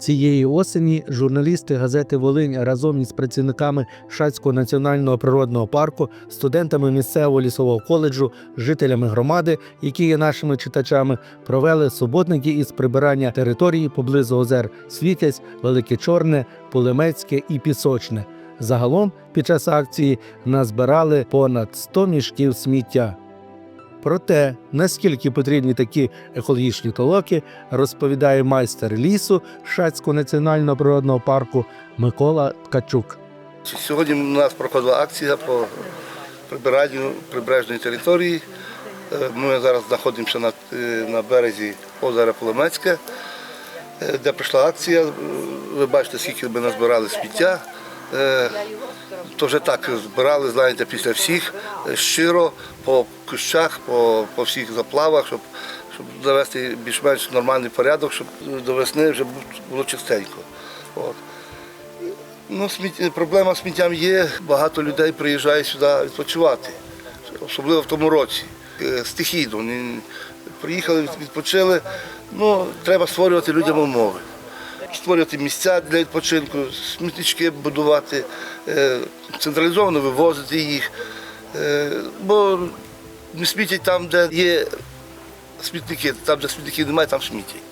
Цієї осені журналісти газети Волинь разом із працівниками Шацького національного природного парку, студентами місцевого лісового коледжу, жителями громади, які є нашими читачами, провели суботники із прибирання території поблизу озер Світязь, Велике Чорне, Пулемецьке і Пісочне. Загалом під час акції назбирали понад 100 мішків сміття. Про те, наскільки потрібні такі екологічні толоки, розповідає майстер лісу Шацького національного природного парку Микола Ткачук. Сьогодні у нас проходила акція по прибиранню прибережної території. Е, Ми зараз знаходимося на, е, на березі озера Поломецьке, е, де прийшла акція. Ви бачите, скільки ми назбирали сміття. Е, То вже так збирали, знаєте, після всіх е, щиро по кущах, по, по всіх заплавах, щоб, щоб завести більш-менш нормальний порядок, щоб до весни вже було чистенько. От. Ну, сміт... проблема з сміттям є. Багато людей приїжджає сюди відпочивати, особливо в тому році. Е, Стихійно. Приїхали, відпочили. Ну, треба створювати людям умови. Створювати місця для відпочинку, смітнички будувати, е, централізовано вивозити їх. Е, Бо не смітять там, де є смітники, там, де смітників немає, там смітять.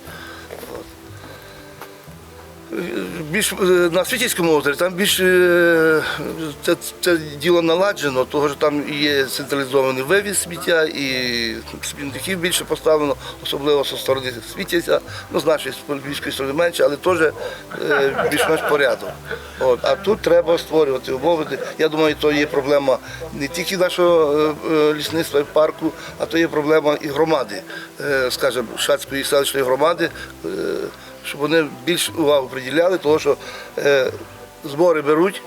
Більш е, на Світівському озері там більш е, це, це діло наладжено, того що там є централізований вивіз сміття і смітників більше поставлено, особливо зі сторони Світязя, ну з нашої львівської сторони менше, але теж е, більш-менш порядок. От. А тут треба створювати умови. Я думаю, то є проблема не тільки нашого лісництва і парку, а то є проблема і громади, скажімо, Шацької селищної громади. Щоб вони більш увагу приділяли, тому що е, збори беруть,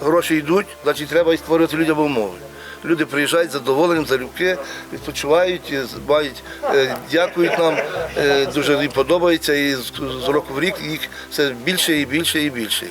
гроші йдуть, значить треба і створювати людям умови. Люди приїжджають з задоволенням, залюбки, відпочивають, е, мають, е, дякують нам, е, дуже їм подобається, і з року в рік їх все більше і більше і більше.